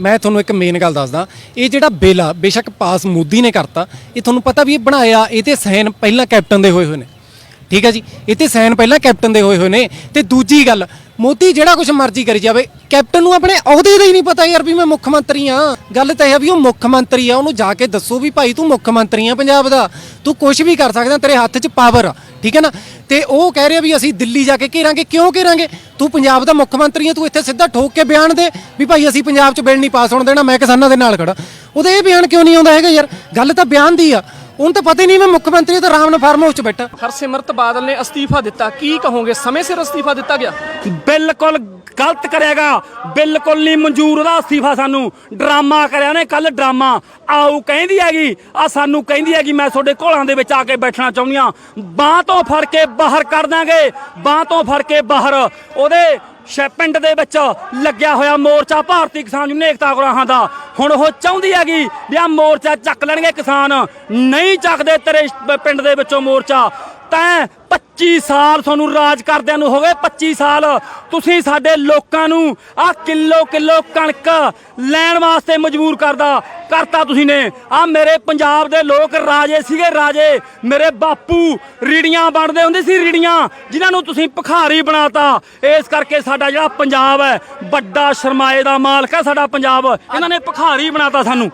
ਮੈਂ ਤੁਹਾਨੂੰ ਇੱਕ ਮੇਨ ਗੱਲ ਦੱਸਦਾ, ਇਹ ਜਿਹੜਾ ਬਿੱਲ ਆ, ਬੇਸ਼ੱਕ ਪਾਸ ਮੋਦੀ ਨੇ ਕਰਤਾ, ਇਹ ਤੁਹਾਨੂੰ ਪਤਾ ਵੀ ਇਹ ਬਣਾਇਆ, ਇਹ ਤੇ ਸਾਈਨ ਪਹਿਲਾਂ ਕੈਪਟਨ ਦੇ ਹੋਏ ਹੋਏ ਨੇ। ਠੀਕ ਹੈ ਜੀ, ਇਹ ਤੇ ਸਾਈਨ ਪਹਿਲਾਂ ਕੈਪਟਨ ਦੇ ਹੋਏ ਹੋਏ ਨੇ, ਤੇ ਦੂਜੀ ਗੱਲ ਮੋਦੀ ਜਿਹੜਾ ਕੁਝ ਮਰਜ਼ੀ ਕਰੀ ਜਾਵੇ, ਕੈਪਟਨ ਨੂੰ ਆਪਣੇ ਅਹੁਦੇ ਦਾ ਹੀ ਨਹੀਂ ਪਤਾ ਯਾਰ ਵੀ ਮੈਂ ਮੁੱਖ ਮੰਤਰੀ ਆ ਗੱਲ ਤਾਂ ਇਹ ਆ ਵੀ ਉਹ ਮੁੱਖ ਮੰਤਰੀ ਆ, ਉਹਨੂੰ ਜਾ ਕੇ ਦੱਸੋ ਵੀ ਭਾਈ ਤੂੰ ਮੁੱਖ ਮੰਤਰੀ ਆ ਪੰਜਾਬ ਦਾ। ਤੂੰ ਕੁਝ ਵੀ ਕਰ ਸਕਦਾ, ਤੇਰੇ ਹੱਥ 'ਚ ਪਾਵਰ ਆ, ਠੀਕ ਹੈ ਨਾ? ਤੇ ਉਹ ਕਹਿ ਰਿਹਾ ਵੀ ਅਸੀਂ ਦਿੱਲੀ ਜਾ ਕੇ ਘੇਰਾਂਗੇ, ਕਿਉਂ ਘੇਰਾਂਗੇ? ਤੂੰ ਪੰਜਾਬ ਦਾ ਮੁੱਖ ਮੰਤਰੀ ਆ, ਤੂੰ ਇੱਥੇ ਸਿੱਧਾ ਠੋਕ ਕੇ ਬਿਆਨ ਦੇ ਵੀ ਭਾਈ ਅਸੀਂ ਪੰਜਾਬ 'ਚ ਬਿੱਲ ਨਹੀਂ ਪਾਸ ਹੋਣ ਦੇਣਾ, ਮੈਂ ਕਿਸਾਨਾਂ ਦੇ ਨਾਲ ਖੜਾ ਉਹਦੇ ਇਹ ਬਿਆਨ ਕਿਉਂ ਨਹੀਂ ਆਉਂਦਾ ਹੈਗਾ ਯਾਰ? ਗੱਲ ਤਾਂ ਬਿਆਨ ਦੀ ਆ। ਉਹਨੂੰ ਤਾਂ ਪਤਾ ਹੀ ਨਹੀਂ ਮੈਂ ਮੁੱਖ ਮੰਤਰੀ ਤਾਂ ਆਰਾਮ ਨਾਲ ਫਾਰਮ ਹਾਊਸ 'ਚ ਬੈਠਾ। ਹਰਸਿਮਰਤ ਬਾਦਲ ਨੇ ਅਸਤੀਫਾ ਦਿੱਤਾ। ਕੀ ਕਹੋਗੇ? ਸਮੇਂ ਸਿਰ ਅਸਤੀਫਾ ਦਿੱਤਾ ਗਿਆ? ਬਿਲਕੁਲ ਗਲਤ ਕਰੇਗਾ ਬਿਲਕੁਲ ਨਹੀਂ ਮਨਜ਼ੂਰ ਉਹਦਾ ਅਸਤੀਫਾ ਸਾਨੂੰ। ਡਰਾਮਾ ਕਰਿਆ ਨੇ ਕੱਲ ਡਰਾਮਾ। ਆਉ ਕਹਿੰਦੀ ਹੈਗੀ ਆ ਸਾਨੂੰ ਕਹਿੰਦੀ ਹੈਗੀ ਮੈਂ ਤੁਹਾਡੇ ਘੋਲਾਂ ਦੇ ਵਿੱਚ ਆ ਕੇ ਬੈਠਣਾ ਚਾਹੁੰਦੀ ਆ ਬਾਹ ਤੋਂ ਫੜ ਕੇ ਬਾਹਰ ਕਰ ਦਾਂਗੇ ਬਾਹ ਤੋਂ ਫੜ ਕੇ ਬਾਹਰ। ਉਹਦੇ ਸ਼ੈ ਪਿੰਡ ਦੇ ਵਿੱਚ ਲੱਗਿਆ ਹੋਇਆ ਮੋਰਚਾ ਭਾਰਤੀ ਕਿਸਾਨ ਯੂਨੀਅਨ ਏਕਤਾ ਗੁਰਾਹਾਂ ਦਾ। ਹੁਣ ਉਹ ਚਾਹੁੰਦੀ ਹੈਗੀ ਵੀ ਆ ਮੋਰਚਾ ਚੱਕ ਲੈਣਗੇ ਕਿਸਾਨ। ਨਹੀਂ ਚੱਕਦੇ ਤੇਰੇ ਪਿੰਡ ਦੇ ਵਿੱਚੋਂ ਮੋਰਚਾ। ਤੈਂ 25 ਸਾਲ ਤੁਹਾਨੂੰ ਰਾਜ ਕਰਦਿਆਂ ਨੂੰ ਹੋ ਗਏ 25 ਸਾਲ। ਤੁਸੀਂ ਸਾਡੇ ਲੋਕਾਂ ਨੂੰ ਆ ਕਿਲੋ ਕਿਲੋ ਕਣਕ ਲੈਣ ਵਾਸਤੇ ਮਜਬੂਰ ਕਰਦਾ, ਕਰਤਾ ਤੁਸੀਂ ਨੇ। ਆ ਮੇਰੇ ਪੰਜਾਬ ਦੇ ਲੋਕ ਰਾਜੇ ਸੀਗੇ ਰਾਜੇ। ਮੇਰੇ ਬਾਪੂ ਰੀੜੀਆਂ ਬਣਦੇ ਹੁੰਦੇ ਸੀ ਰੀੜੀਆਂ, ਜਿਨ੍ਹਾਂ ਨੂੰ ਤੁਸੀਂ ਭਿਖਾਰੀ ਬਣਾਤਾ। ਇਸ ਕਰਕੇ ਸਾਡਾ ਜਿਹੜਾ ਪੰਜਾਬ ਹੈ, ਵੱਡਾ ਸਰਮਾਏ ਦਾ ਮਾਲਕ ਹੈ ਸਾਡਾ ਪੰਜਾਬ। ਇਹਨਾਂ ਨੇ ਭਿਖਾਰੀ ਬਣਾਤਾ ਸਾਨੂੰ।